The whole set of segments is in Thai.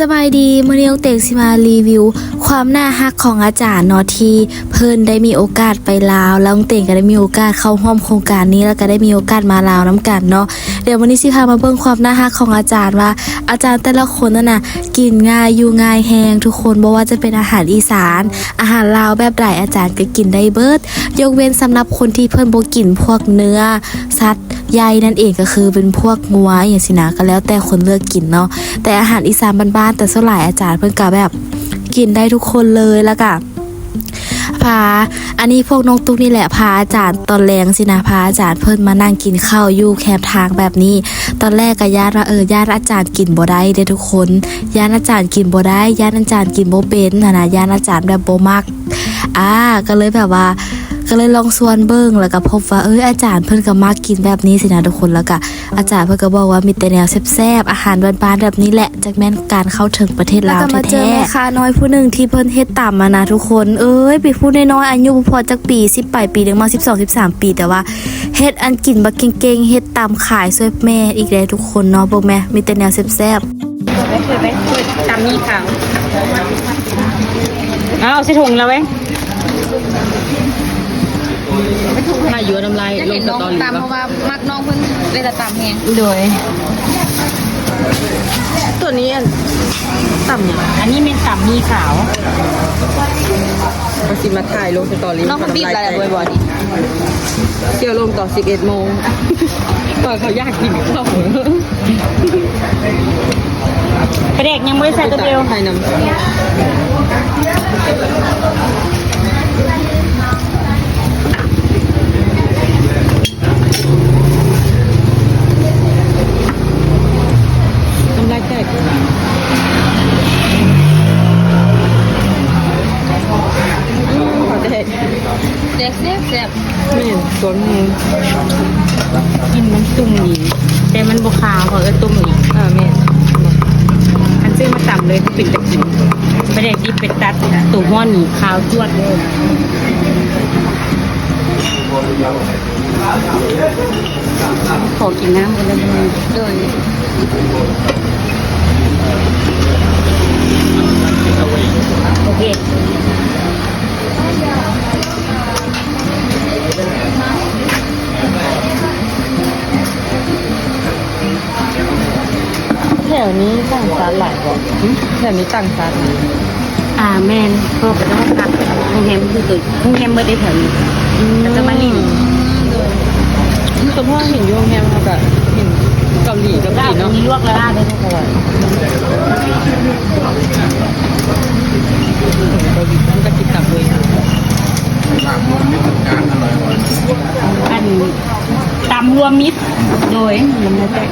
สบายดีมื่อนี้น้องเต็งสิมารีวิว ความน่าฮักของอาจารย์นาะที่เพิ่นได้มีโอกาสไปลาว แล้วองเต็งก็ได้มีโอกาสเข้าร่วมโครงการนี้แล้วก็ได้มีโอกาสมาลาวน้ำกันเนาะเดี๋ยววันนี้สิพามาเบิ่งความน่าฮักของอาจารย์ว่า อาจารย์แต่ละคนนั่นน่ะกินง่ายอยู่ง่ายแฮงทุกคนบ่ว่าจะเป็นอาหารอีสาน อาหารลาวแบบใดอาจารย์ก็กินได้เบิด ยกเว้นสำหรับคนที่เพิ่นบ่กินพวกเนื้อสัตว์ใยนั่นเองก็คือเป็นพวกงัวอย่างสินะก็แล้วแต่คนเลือกกินเนาะแต่อาหารอีสานบ้านๆแต่ส่วนหลายอาจารย์เพิ่นก็แบบกินได้ทุกคนเลยแล้วก็พา อันนี้พวกน้องตุ๊กนี่แหละพาอาจารย์ตอนแรงสินะพาอาจารย์เพิ่นมานั่งกินข้าวอยู่แคมทางแบบนี้ ตอนแรกก็ญาติว่าเออญาติอาจารย์กินบ่ได้เด้ทุกคนญาติอาจารย์กินบ่ได้ญาติอาจารย์กินบ่เป็นนะนะญาติอาจารย์แบบบ่มัก อ่า ก็เลยแบบว่า ก็เลยลองสวนเบิ้งแล้วก็พบว่าเอ้ยอาจารย์เพิ่นก็มักกินแบบนี้สินะทุกคนแล้วก็อาจารย์เพิ่นก็บอกว่ามีแต่แนวแซ่บๆอาหารบ้านๆแบบนี้แหละจากแม่นการเข้าถึงประเทศลาวแล้วก็มาเจอแท้ๆแม่ค้าน้อยผู้หนึ่งที่เพิ่นเฮ็ดตามมานะทุกคน เอ้ยปีผู้น้อยๆอายุบ่พอจักปี10ปลายปีถึงมา12 13 ปีแต่ว่าเฮ็ดอันกินบักเก่งๆเฮ็ดตามขายช่วยแม่อีกแล้วทุกคนเนาะเบิ่งแม่มีแต่แนวแซ่บๆไม่เคยไหมเคยตำนี่ขาวเอาเอาใส่ถุงแล้ว ไหมมาอยู่น้ำลายจะลเห็งนสน้องตอรี่ตามเพราะว่ามักน้องเพิ่นเลยแต่ตามแฮงโดยตัวนี้อันต่ำเนี่ยอันนี้เป็นต่ำมีขาว มาสิมาถ่ายลงสตอรี่น้องเพิ่นบีบอะไรบ่อยๆดิเที่ยวลงต่อ 11โมงก่อนเขาอยากกินข้าวกระเด็กยังไม่ได้ใส่ตัวเดียวถ่ายน้ำน้ำลายแตกอืมขอแตก แซ่บแซ่บแซ่บ ไม่เห็นสวนแหง กินมันตุ่มหนีแต่มันบขาวเพราะเออตุ่มหนีอ่าแม่อันซื้อมาต่ำเลยปิดตะกินกระเด็กที่เป็นตัดตุ่มห้อนหนีขาวจวดเลยขอกินน้ำกันเลยโดย วนี้ต่างชาติหลายกว่าแถวนี้ต่างชาติอ่าแม่นพ่อไปต้องพักโรงแรมคือตัวโรงแรมเบอร์ได้แถวนี้แล้วก็มาลินสมมติว่าเห็นโยงแฮมกับเห็นเกาหลีกับก็จีเนาะมีลวกแล้วได้ทุกคนมันก็กินตับเลยอันตำรวมมิตรโดยลำไยแตก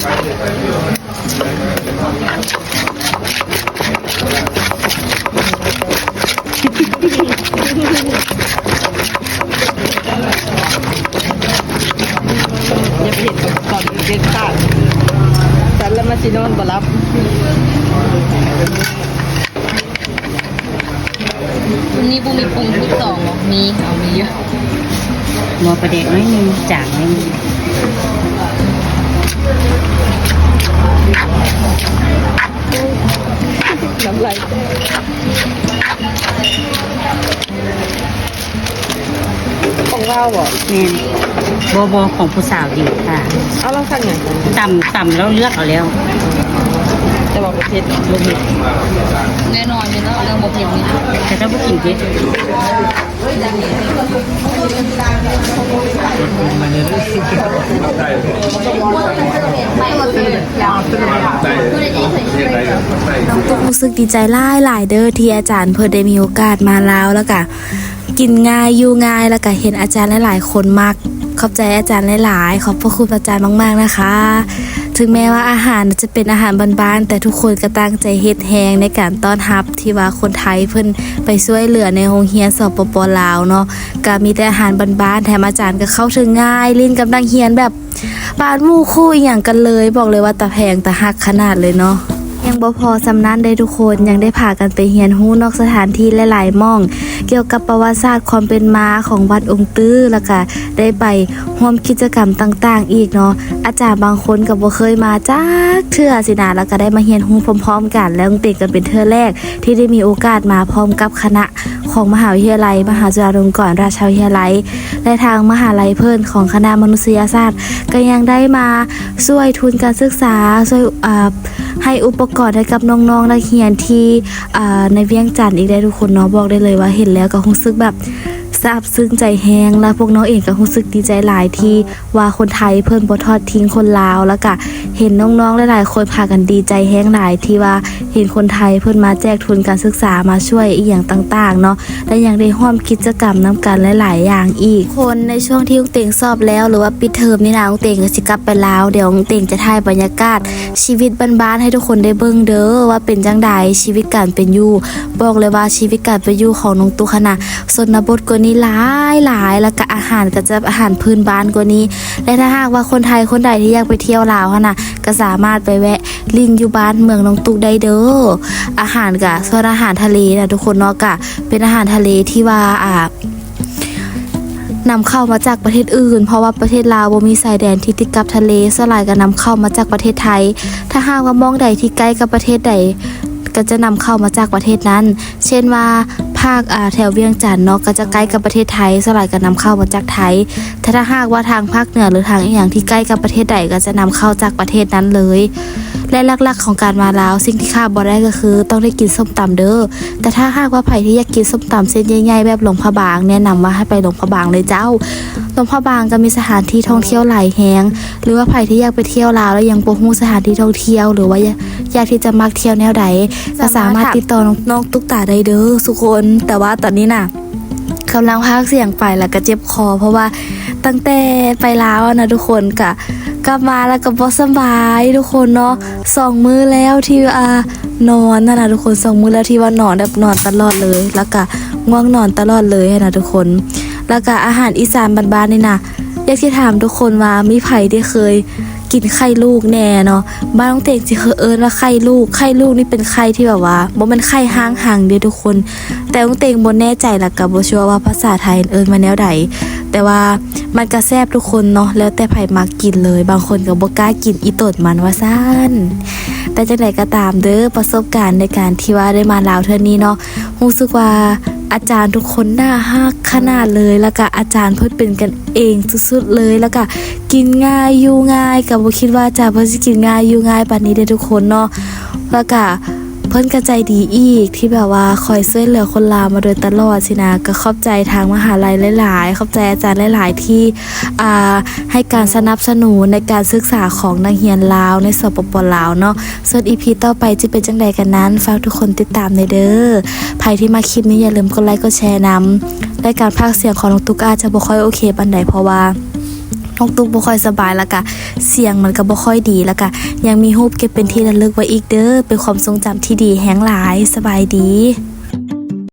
อย่าไปเห็นกับตอนเด็กขาดฉันแล้วมาซินอนบ่รับวันนี้บูมีปรุงทุกสองเหรอมีเอามีเยอะหมอประเด็กไม่มีจางไม่มี น้ำลายของเราอะแม่นบอบอของผู้สาวดีค่ะเอาเราสั่งอย่างไรต่ำต่ำแล้วเลือกเอาแล้วแต่ว่าประเทศลงแน่นอนเลยเนาะเรื่องบ่เผ็ดนี่แต่ถ้าผู้กินเพชร น้องตุ๊กรู้สึกดีใจหลายหลายเด้อที่อาจารย์เพิ่นได้มีโอกาสมาแล้วแล้วก็กินง่ายอยู่ง่ายแล้วก็เห็นอาจารย์หลายๆคนมาก ขอบใจอาจารย์หลายๆ ขอบพระคุณอาจารย์มาก ๆ นะคะ ถึงแม้ว่าอาหารจะเป็นอาหารบ้านๆแต่ทุกคนก็ตั้งใจเฮ็ดแฮงในการต้อนรับที่ว่าคนไทยเพิ่นไปช่วยเหลือในโรงเรียนสปปลาวเนาะก็มีแต่อาหารบ้านๆแถมอาจารย์ก็เข้าถึงง่ายลิ้นกำลังเฮียนแบบปานหมู่คู่อหย่างกันเลย บอกเลยว่าตาแพงตาหักขนาดเลยเนาะ บ่พอสำนั้นได้ทุกคนยังได้พากันไปเฮียนหู้นอกสถานที่หลายๆม่อง เกี่ยวกับประวัติศาสตร์ความเป็นมาของวัดองค์ตื้อแล้วก็ได้ไปร่วมกิจกรรมต่างๆ อีกเนาะอาจารย์บางคนก็บ่เคยมาจักเทื่อสินะแล้วก็ได้มาเฮียนหู้พร้อม ๆ กัน แล้วเต็กกันเป็นเทื่อแรกที่ได้มีโอกาสมาพร้อมกับคณะ ของมหาวิทยาลัย มหาจุฬาลงกรณราชวิทยาลัย และทางมหาลัยเพื่อนของคณะมนุษยศาสตร์ ก็ยังได้มาช่วยทุนการศึกษาช่วยให้อุปกรณ์ให้กับน้องๆนักเรียนที่ในเวียงจันทร์อีกได้ทุกคนเนาะบอกได้เลยว่าเห็นแล้วก็คงซึกแบบ ซาบซึ้งใจแฮงและพวกน้องเองก็รู้สึกดีใจหลายที่ว่าคนไทยเพิ่นบ่ทอดทิ้งคนลาวแล้วก็เห็นน้องๆหลายๆคนพากันดีใจแฮงหลายที่ว่าเห็นคนไทยเพิ่นมาแจกทุนการศึกษามาช่วยอีหยังต่างๆเนาะและยังได้ร่วมกิจกรรมนํกันหลายๆอย่างอีก คนในช่วงที่อุ้งเต่งสอบแล้วหรือว่าปิดเทอมนี่นะอุ้งเต่งก็สิกลับไปลาวเดี๋ยวอุ้งเต่งจะถ่ายบรรยากาศ ชีวิตบ้านๆให้ทุกคนได้เบิ่งเด้อว่าเป็นจังใดชีวิตการเป็นอยู่ บอกเลยว่าชีวิตการเป็นอยู่ของน้องตุ๊กนะสนบทกว่านี้หลายหลายแล้วก็อาหารก็จะอาหารพื้นบ้านกว่านี้ และถ้าหากว่าคนไทยคนใดที่อยากไปเที่ยวลาวหั่นะก็สามารถไปแวะลินอยู่บ้านเมืองน้องตุ๊กได้เด้ออาหารก็ส่วนอาหารทะเลนะทุกคนเนาะก็เป็นอาหารทะเลที่ว่าอ่านำเข้ามาจากประเทศอื่น เพราะว่าประเทศลาวบ่มีสายแดนที่ติดกับทะเลสลายก็นำเข้ามาจากประเทศไทย ถ้าหากว่ามองใดที่ใกล้กับประเทศใด ก็จะนำเข้ามาจากประเทศนั้น เช่นว่าภาคแถวเวียงจันทน์เนาะก็จะใกล้กับประเทศไทยสลายก็นำเข้ามาจากไทยถ้าถ้าหากว่าทางภาคเหนือหรือทางอีกอย่างที่ใกล้กับประเทศใดก็จะนำเข้าจากประเทศนั้นเลย และหลักๆของการมาลาวสิ่งที่ขาดบ่ได้ก็คือ ต้องได้กินส้มตำเด้อแต่ถ้าหากว่าไผที่อยากกินส้มตำเส้นใหญ่ๆแบบหลวงพระบางแนะนำว่าให้ไปหลวงพระบางเลยเจ้าหลวงพ่อบางก็มีสถานที่ท่องเที่ยวหลายแห่งหรือว่าใครที่อยากไปเที่ยวลาวแล้วยังบ่ฮู้สถานที่ท่องเที่ยว หรือว่าอยากที่จะมักเที่ยวแนวใดก็สามารถติดต่อน้องตุ๊กตาได้เด้อทุกคน แต่ว่าตอนนี้น่ะกำลังพากเสียงไปแล้วก็เจ็บคอ เพราะว่าตั้งแต่ไปลาวนะทุกคนกะ กลับมาแล้วก็บอสบายทุกคนเนาะสองมือแล้วที่อ่านอนนั่นนะทุกคนสองมือแล้วที่ว่านอนแบบนอนตลอดเลย แล้วก็ง่วงนอนตลอดเลยนะทุกคน แล้วก็อาหารอีสานบ้านๆนี่นะอยากที่ถามทุกคนว่ามีไผ่ที่เคย กินไข่ลูกแน่เนาะบ้านน้องเตงสิเคยเอิ้นว่าไข่ลูกไข่ลูกนี่เป็นไข่ที่แบบว่าบ่มันไข่ห้างหังเด้อทุกคน แต่น้องเตงบ่แน่ใจล้วก็บ่ชัวว่าภาษาไทยเอิ้นมาแนวใดแต่ว่ามันก็แซบทุกคนเนาะแล้วแต่ไผมักกินเลย บางคนก็บ่กล้ากินอีตดมันว่าซ่านแต่จังไดก็ตามเด้อประสบการณ์ในการที่ว่าได้มาลาวเทื่อนี้เนาะรู้สึกว่า อาจารย์ทุกคนน่าฮักขนาดเลยแล้วก็อาจารย์เพิ่นเป็นกันเองสุดๆเลยแล้วก็กินง่ายอยู่ง่ายกับ่คิดว่าอาจารย์เพิ่นสิกินง่ายอยู่ง่ายปานนี้เด้อทุกคนเนาะแล้วก็ เพิ่นก็ใจดีอีกที่แบบว่าคอยช่วยเหลือคนลาวมาโดยตลอดสินะก็ขอบใจทางมหาลัยหลาย ๆ ขอบใจอาจารย์หลาย ๆ ที่ให้การสนับสนุนในการศึกษาของนักเรียนลาวในสปปลาวเนาะส่วน EP ต่อไปจะเป็นจังใดกันนั้นฝากทุกคนติดตามในเด้อใครที่มาคลิปนี้อย่าลืมกดไลค์กดแชร์นำและการพากเสียงของน้องตุ๊กอาจจะบ่ค่อยโอเคปันใดเพราะว่า น้องตุ๊กบ่ค่อยสบายแล้วก็เสียงมันก็บ่ค่อยดีแล้วก็ยังมีรูปเก็บเป็นที่ระลึกไว้อีกเด้อเป็นความทรงจำที่ดีแฮงหลายสบายดี